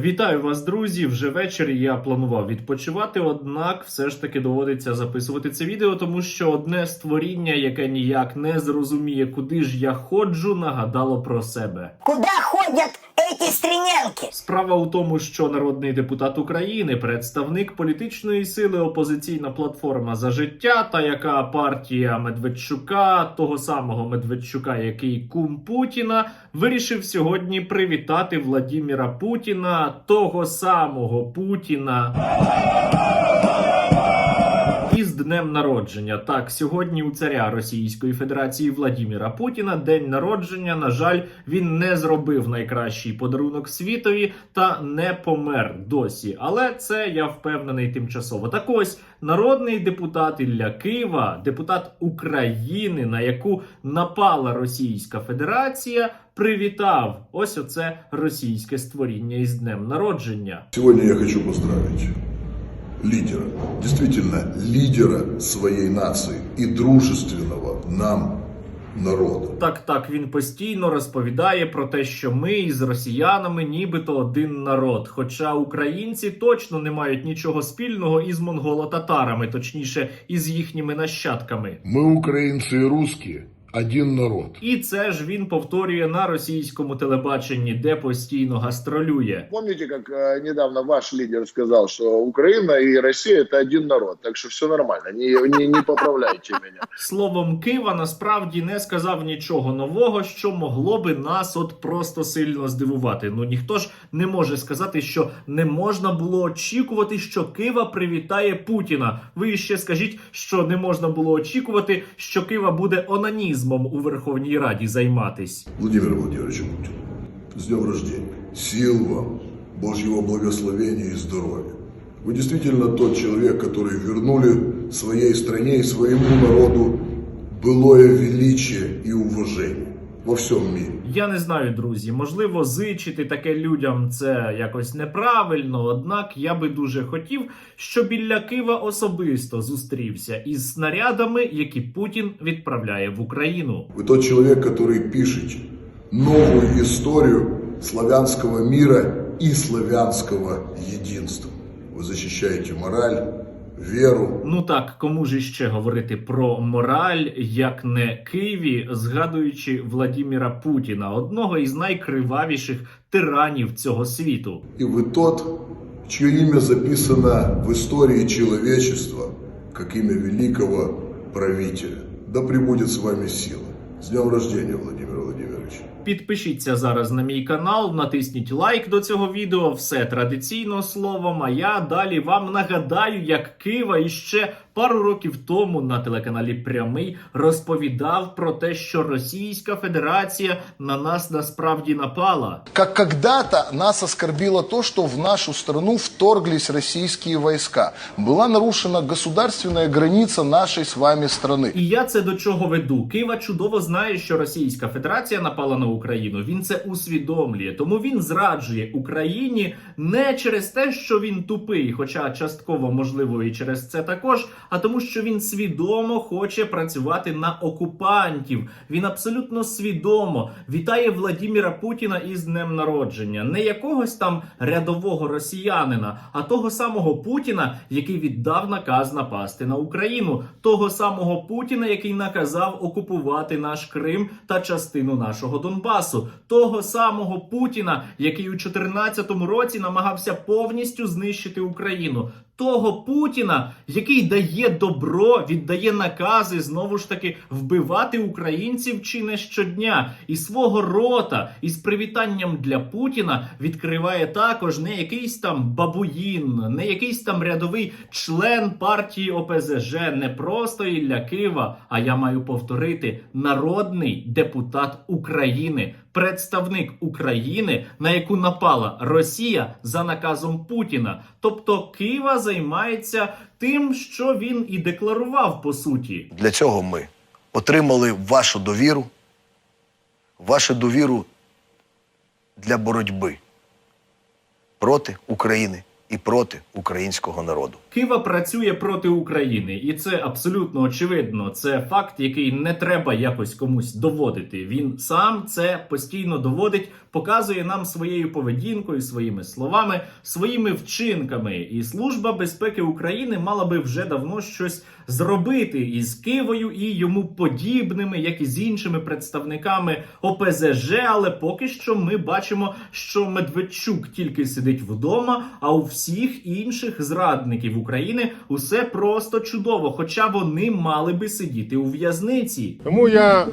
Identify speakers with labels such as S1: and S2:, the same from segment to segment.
S1: Вітаю вас, друзі! Вже ввечері я планував відпочивати, однак все ж таки доводиться записувати це відео, тому що одне створіння, яке ніяк не зрозуміє, куди ж я ходжу, нагадало про себе.
S2: Куда ходят эти стриненки?
S1: Справа у тому, що народний депутат України, представник політичної сили опозиційна платформа за життя, та яка партія Медведчука, того самого Медведчука, який кум Путіна, вирішив сьогодні привітати Владіміра Путіна, того самого Путіна. Із днем народження. Так, сьогодні у царя Російської Федерації Владіміра Путіна день народження. На жаль, він не зробив найкращий подарунок світові та не помер досі. Але це я впевнений тимчасово. Так ось народний депутат Ілля Кива, депутат України, на яку напала Російська Федерація, привітав ось оце російське створіння із днем народження.
S3: Сегодня я хочу поздравить лидера, действительно лидера своей нации и дружественного нам народа.
S1: Так, так, він постійно розповідає про те, що ми із росіянами нібито один народ. Хоча українці точно не мають нічого спільного із монголо-татарами, точніше, із їхніми нащадками.
S3: Мы, украинцы и русские, один народ.
S1: І це ж він повторює на російському телебаченні, де постійно гастролює.
S4: Помните, как э, недавно ваш лидер сказал, что Украина и Россия это один народ, так что все нормально, не, не, не поправляйте меня.
S1: Словом, Кива насправді не сказав нічого нового, що могло би нас от просто сильно здивувати. Ну ніхто ж не може сказати, що не можна було очікувати, що Кива привітає Путіна. Ви ще скажіть, що не можна було очікувати, що Кива буде онанізмом у Верховній Раді займатись.
S3: Владимир Владимирович Путин, с днем рождения. Сил вам, Божьего благословения и здоровья. Вы действительно тот человек, который вернули своей стране и своему народу былое величие и уважение во всем мире.
S1: Я не знаю, друзі. Можливо, зичити таке людям це якось неправильно. Однак я би дуже хотів, щоб біля Кива особисто зустрівся із снарядами, які Путін відправляє в Україну.
S3: Вы тот человек, который пишет новую историю славянского мира и славянского единства. Вы защищаете мораль, веру,
S1: Ну так, кому ж іще говорити про мораль, як не Києві, згадуючи Владіміра Путіна, одного із найкривавіших тиранів цього світу.
S3: и вы тот, чье имя записано в истории человечества как имя великого правителя. Да пребудет с вами сила. С днем рождения, Владимир Владимирович.
S1: Підпишіться зараз на мій канал, натисніть лайк до цього відео, все традиційно словом. А я далі вам нагадаю, як Кива іще пару років тому на телеканалі Прямий розповідав про те, що Російська Федерація на нас насправді напала.
S5: Как когда-то нас оскорбило то, что в нашу страну вторглись российские войска. Была нарушена государственная граница нашей с вами страны.
S1: І я це до чого веду. Кива чудово знає, що Російська Федерація напала на Україну. Він це усвідомлює, тому він зраджує Україні не через те, що він тупий, хоча частково можливо і через це також, а тому, що він свідомо хоче працювати на окупантів. Він абсолютно свідомо вітає Владіміра Путіна із днем народження, не якогось там рядового росіянина, а того самого Путіна, який віддав наказ напасти на Україну, того самого Путіна, який наказав окупувати наш Крим та частину нашого Донбасу, того самого Путіна, який у 2014 році намагався повністю знищити Україну. Того Путіна, який дає добро, віддає накази знову ж таки вбивати українців чи не щодня, і свого рота із привітанням для Путіна відкриває також не якийсь там бабуїн, не якийсь там рядовий член партії ОПЗЖ, не просто Ілля Кива, а я маю повторити народний депутат України, представник України, на яку напала Росія за наказом Путіна. Тобто Кива займається тим, що він і декларував по суті.
S5: Для цього ми отримали вашу довіру, вашу довіру для боротьби проти України і проти українського народу.
S1: Кива працює проти України, і це абсолютно очевидно. Це факт, який не треба якось комусь доводити. Він сам це постійно доводить, показує нам своєю поведінкою, своїми словами, своїми вчинками. І служба безпеки України мала би вже давно щось зробити із Кивою і йому подібними, як і з іншими представниками ОПЗЖ. Але поки що ми бачимо, що Медведчук тільки сидить вдома, а у всіх інших зрадників України усе просто чудово, хоча вони мали би сидіти у в'язниці.
S6: Тому я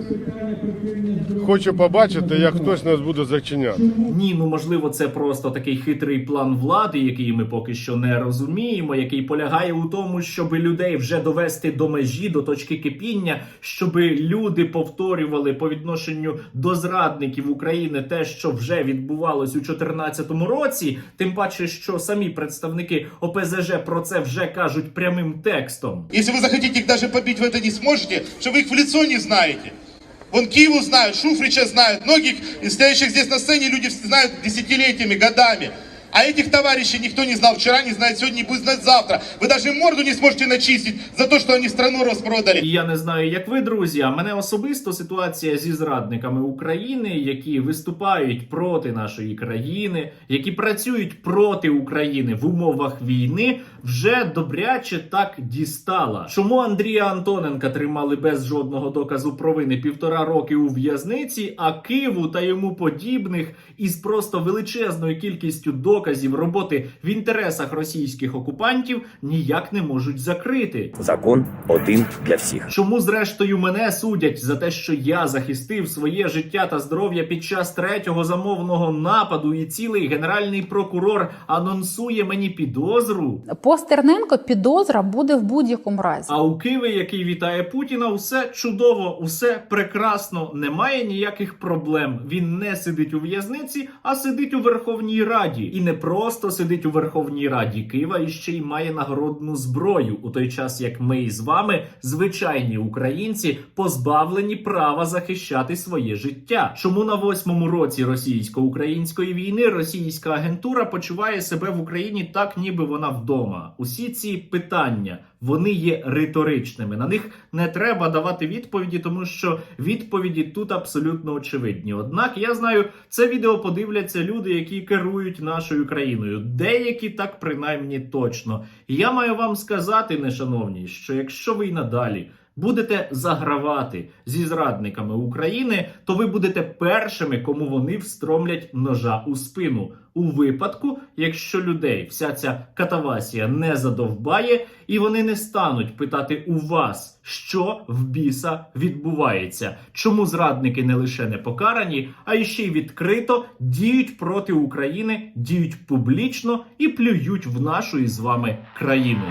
S6: хочу побачити, як хтось нас буде зачиняти.
S1: Ні, ну можливо, це просто такий хитрий план влади, який ми поки що не розуміємо, який полягає у тому, щоб людей вже довести до межі, до точки кипіння, щоб люди повторювали по відношенню до зрадників України те, що вже відбувалось у 2014 році. Тим паче, що самі представники ОПЗЖ про це вже кажуть прямим текстом.
S7: Если вы захотите их даже побить, вы это не сможете, что вы их в лицо не знаете. Вон Киеву знают, Шуфрича знают, многих из стоящих здесь на сцене люди знают десятилетиями, годами. А этих товарищей никто не знал вчера, не знает сегодня, не будет знать завтра. Вы даже морду не сможете начистить за то, что они страну распродали.
S1: І я не знаю, як ви, друзі, а мене особисто ситуація зі зрадниками України, які виступають проти нашої країни, які працюють проти України в умовах війни, вже добряче так дістала. Чому Андрія Антоненка тримали без жодного доказу провини півтора роки у в'язниці, а Киву та йому подібних із просто величезною кількістю доказів роботи в інтересах російських окупантів ніяк не можуть закрити.
S8: Закон один для всіх.
S1: Чому зрештою мене судять за те, що я захистив своє життя та здоров'я під час третього замовного нападу, і цілий генеральний прокурор анонсує мені підозру?
S9: По Стерненко підозра буде в будь-якому разі.
S1: А у Києві, який вітає Путіна, усе чудово, усе прекрасно, немає ніяких проблем. Він не сидить у в'язниці, а сидить у Верховній Раді. І не просто сидить у Верховній Раді Києва, і ще й має нагородну зброю у той час, як ми з вами, звичайні українці, позбавлені права захищати своє життя. Чому на восьмому році російсько-української війни російська агентура почуває себе в Україні так, ніби вона вдома? Усі ці питання вони є риторичними. На них не треба давати відповіді, тому що відповіді тут абсолютно очевидні. Однак я знаю, це відео подивляться люди, які керують нашою країною. Деякі так принаймні точно. Я маю вам сказати, нешановні, що якщо ви й надалі. Будете загравати зі зрадниками України, то ви будете першими, кому вони встромлять ножа у спину. У випадку, якщо людей вся ця катавасія не задовбає, і вони не стануть питати у вас, що в біса відбувається, чому зрадники не лише не покарані, а й ще й відкрито діють проти України, діють публічно і плюють в нашу із вами країну.